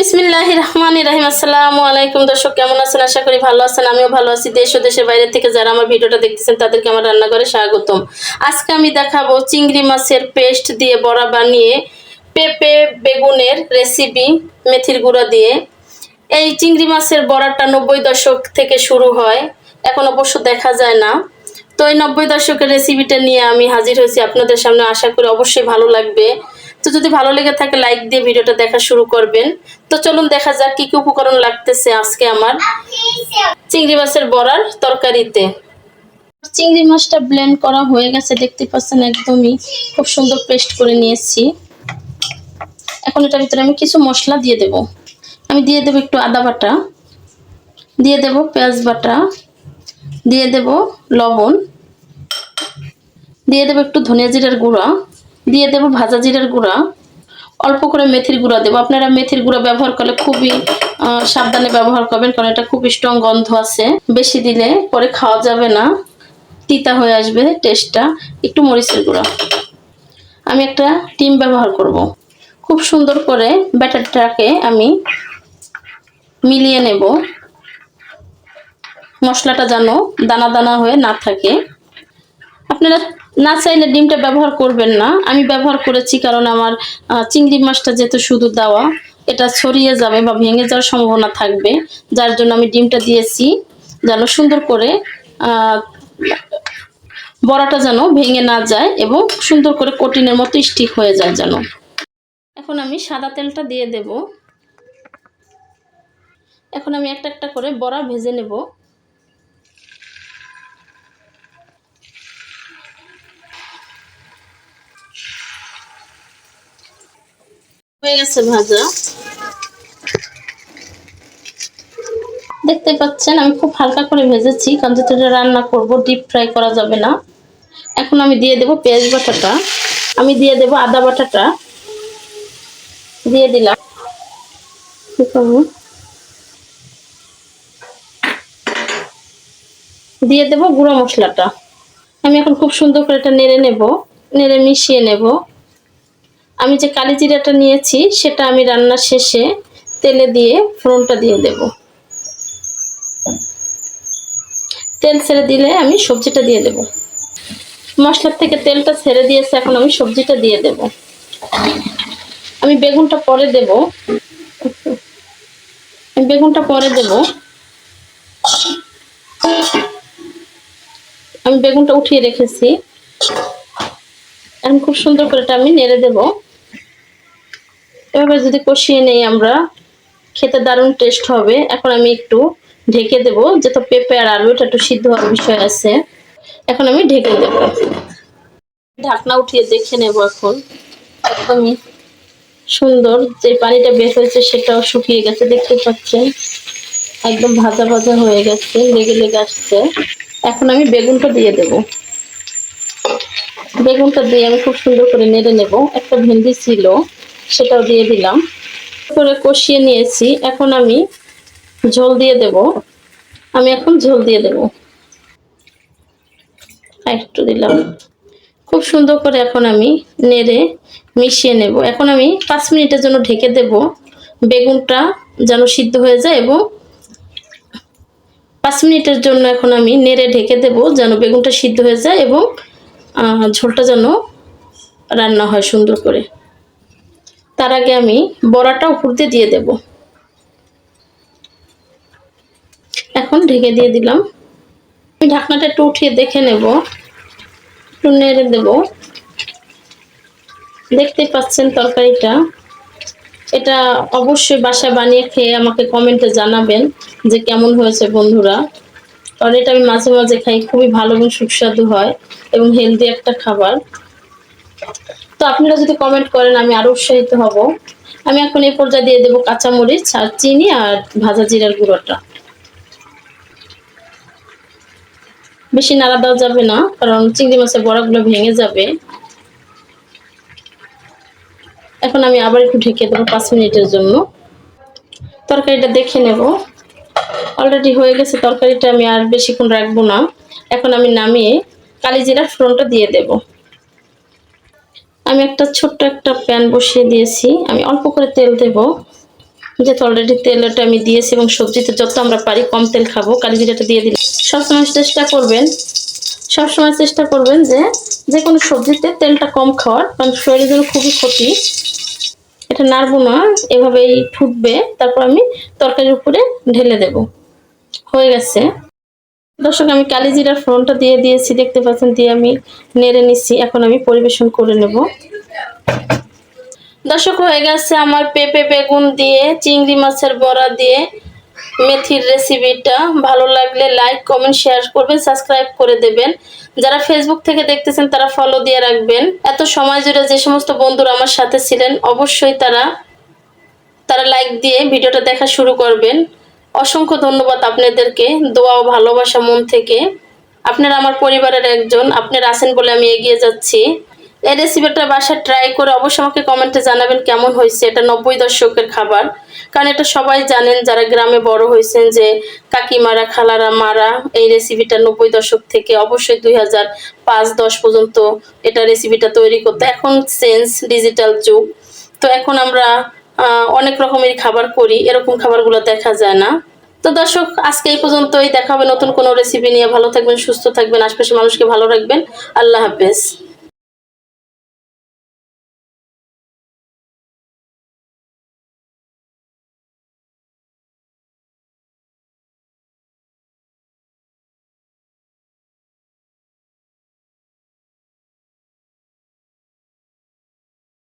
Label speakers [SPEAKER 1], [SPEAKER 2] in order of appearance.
[SPEAKER 1] বিসমিল্লাহ রহমান রাহিম। আসসালামু আলাইকুম দর্শক, কেমন আছেন? আশা করি ভালো আছেন, আমিও ভালো আছি। দেশ ও দেশের বাইরে থেকে যারা আমার ভিডিওটা দেখতেছেন, তাদেরকে আমার রান্নাঘরে স্বাগতম। আজকে আমি দেখাবো চিংড়ি মাছের পেস্ট দিয়ে বড়া বানিয়ে পেঁপে বেগুনের রেসিপি মেথির গুঁড়া দিয়ে। এই চিংড়ি মাছের বড়াটা নব্বই দশক থেকে শুরু হয়, এখন অবশ্য দেখা যায় না। তো এই নব্বই দশকের রেসিপিটা নিয়ে আমি হাজির হয়েছি আপনাদের সামনে। আশা করি অবশ্যই ভালো লাগবে। তো যদি ভালো লেগে থাকে লাইক দিয়ে ভিডিওটা দেখা শুরু করবেন। তো চলুন দেখা যাক কি কি উপকরণ লাগতেছে আজকে আমার। চিংড়ি মাছের বড়ার তরকারিতে। চিংড়ি মাছটা ব্লেন্ড করা হয়ে গেছে, দেখতে পাচ্ছেন একদমই খুব সুন্দর পেস্ট করে নিয়েছি। এখন এটার ভিতরে আমি কিছু মশলা দিয়ে দেব। আমি দিয়ে দেব একটু আদা বাটা, দিয়ে দেব পেঁয়াজ বাটা, দিয়ে দেব লবণ, দিয়ে দেব একটু ধনিয়া জিরার গুঁড়া দিয়ে দেব ভাজা জিরার গুঁড়া। অল্প করে মেথির গুঁড়া দেবো। আপনারা মেথির গুঁড়া ব্যবহার করলে খুবই সাবধানে ব্যবহার করবেন কারণ এটা খুব স্ট্রং গন্ধ আছে। বেশি দিলে পরে খাওয়া যাবে না। তিতা হয়ে আসবে টেস্টটা একটু মরিচের গুঁড়া। আমি একটা ডিম ব্যবহার করব। খুব সুন্দর করে ব্যাটারটাকে আমি মিলিয়ে নেব। মশলাটা যেন দানা দানা হয়ে না থাকে। আপনারা না চাইলে ডিমটা ব্যবহার করবেন না। আমি ব্যবহার করেছি কারণ আমার চিংড়ি মাছটা যেহেতু শুধু দেওয়া, এটা ছড়িয়ে যাবে বা ভেঙে যাওয়ার সম্ভাবনা থাকবে। যার জন্য আমি ডিমটা দিয়েছি যেন সুন্দর করে বড়াটা যেন ভেঙে না যায় এবং সুন্দর করে কোটিনের মতো স্টিক হয়ে যায় যেন। এখন আমি সাদা তেলটা দিয়ে দেব। এখন আমি একটা একটা করে বড়া ভেজে নেব। হয়ে গেছে ভাজা। দেখতে পাচ্ছেন, আমি খুব হালকা করে ভেজেছি, কারণ যেহেতু এটা রান্না করব ডিপ ফ্রাই করা যাবে না। এখন আমি দিয়ে দেব পেঁয়াজ বাটাটা। আমি দিয়ে দেব আদা বাটাটা। দিয়ে দিলাম? দিয়ে দেব গুঁড়ো মশলাটা। আমি এখন খুব সুন্দর করে এটা নেড়ে নেব, নেড়ে মিশিয়ে নেব। আমি যে কালি জিরাটা নিয়েছি, সেটা আমি রান্নার শেষে তেলে দিয়ে ফোড়নটা দিয়ে দেব। তেল ছেড়ে দিলে আমি সবজিটা দিয়ে দেব। মশলার থেকে তেলটা ছেড়ে দিয়েছে, এখন আমি সবজিটা দিয়ে দেব। আমি বেগুনটা পরে দেব। বেগুনটা পরে দেব। আমি বেগুনটা উঠিয়ে রেখেছি। এখন খুব সুন্দর করে এটা আমি নেড়ে দেব। এভাবে যদি কষিয়ে নেই আমরা, খেতে দারুণ টেস্ট হবে। এখন আমি একটু ঢেকে দেব যেহেতু পেঁপে আর আলু এটা একটু সিদ্ধ হওয়ার বিষয় আছে। এখন আমি ঢেকে দেব। ঢাকনা উঠিয়ে দেখে নেব এখন। একদমই সুন্দর যে পানিটা বের হয়েছে সেটাও শুকিয়ে গেছে, দেখতে পাচ্ছেন? একদম ভাজা ভাজা হয়ে গেছে, লেগে লেগে আসছে। এখন আমি বেগুনটা দিয়ে দেব। বেগুনটা দিয়ে আমি খুব সুন্দর করে নেড়ে নেব। একটা ভেন্ডি ছিল। সেটাও দিয়ে দিলাম। করে কষিয়ে নিয়েছি। এখন আমি ঝোল দিয়ে দেব। আমি এখন ঝোল দিয়ে দেব। একটু দিলাম। খুব সুন্দর করে এখন আমি নেড়ে মিশিয়ে নেব। এখন আমি পাঁচ মিনিটের জন্য ঢেকে দেব। বেগুনটা যেন সিদ্ধ হয়ে যায় এবং পাঁচ মিনিটের জন্য এখন আমি নেড়ে ঢেকে দেব যেন বেগুনটা সিদ্ধ হয়ে যায় এবং ঝোলটা যেন রান্না হয় সুন্দর করে। তার আগে আমি বড়াটা উপর দিয়ে দেব। এখন ঢেকে দিয়ে দিলাম। আমি ঢাকনাটা একটু উঠিয়ে দেখে নেব। একটু নেড়ে দেব। দেখতে পাচ্ছেন তরকারিটা। এটা অবশ্যই বাসায় বানিয়ে খেয়ে আমাকে কমেন্টে জানাবেন যে কেমন হয়েছে বন্ধুরা। কারণ এটা আমি মাঝে মাঝে খাই, খুবই ভালো এবং সুস্বাদু হয় এবং হেলদি একটা খাবার। তো আপনারা যদি কমেন্ট করেন, আমি আরও উৎসাহিত হব। আমি এখন এই পর্যায়ে দিয়ে দেবো কাঁচামরিচ, আর চিনি, আর ভাজা জিরার গুঁড়োটা। বেশি নাড়া দেওয়া যাবে না, কারণ চিংড়ি মাছের বড়াগুলো ভেঙে যাবে। এখন আমি আবার একটু ঢেকে দেবো পাঁচ মিনিটের জন্য। তরকারিটা দেখে নেব। অলরেডি হয়ে গেছে তরকারিটা, আমি আর বেশিক্ষণ রাখব না। এখন আমি নামিয়ে কালিজিরার ফোড়নটা দিয়ে দেব। আমি একটা ছোট্ট একটা প্যান বসিয়ে দিয়েছি। আমি অল্প করে তেল দেব। যেহেতু অলরেডি তেলটা আমি দিয়েছি এবং সবজিতে যত আমরা পারি কম তেল খাব কালি জিরাটা দিয়ে দিলাম সবসময় চেষ্টা করবেন, সবসময় চেষ্টা করবেন যে যে কোনো সবজিতে তেলটা কম খাওয়ার, কারণ শরীরের জন্য খুবই ক্ষতি। এটা নাড়বো না, এভাবেই ফুটবে। তারপর আমি তরকারির উপরে ঢেলে দেব। হয়ে গেছে। দর্শক, আমি কালি জিরার ফোড়নটা দিয়ে দিয়েছি, দেখতে পাচ্ছেন, দিয়ে আমি নেড়ে নিচ্ছি। এখন আমি পরিবেশন করে নেব। দর্শক, হয়ে গেছে আমার পেঁপে বেগুন দিয়ে, চিংড়ি মাছের বড়া দিয়ে মেথির রেসিপিটা। ভালো লাগলে লাইক, কমেন্ট, শেয়ার করবেন, সাবস্ক্রাইব করে দেবেন। যারা ফেসবুক থেকে দেখতেছেন, তারা ফলো দিয়ে রাখবেন। এত সময় জুড়ে যে সমস্ত বন্ধুরা আমার সাথে ছিলেন, অবশ্যই তারা তারা লাইক দিয়ে ভিডিওটা দেখা শুরু করবেন। অসংখ্য ধন্যবাদ আপনাদেরকে। দোয়া ও ভালোবাসা মন থেকে। আপনারা আমার পরিবারের একজন। আপনারা আছেন বলে আমি এগিয়ে যাচ্ছি। এই রেসিপিটা বাসায় ট্রাই করে অবশ্যই আমাকে কমেন্টে জানাবেন কেমন হয়েছে। এটা নব্বই দশকের খাবার। কারণ এটা সবাই জানেন, যারা গ্রামে বড় হয়েছেন যে কাকিমারা, খালারা, মারা এই রেসিপিটা নব্বই দশক থেকে অবশ্যই দুই হাজার পাঁচ, দশ পর্যন্ত এটা রেসিপিটা তৈরি করতে। এখন সেন্স ডিজিটাল যুগ। তো এখন আমরা অনেক রকমের খাবার করি, এরকম খাবারগুলো দেখা যায় না। তো দর্শক, আজকে এই পর্যন্তই। দেখা হবে নতুন কোনো রেসিপি নিয়ে। ভালো থাকবেন, সুস্থ থাকবেন, আশপাশের মানুষকে ভালো রাখবেন। আল্লাহ হাফেজ।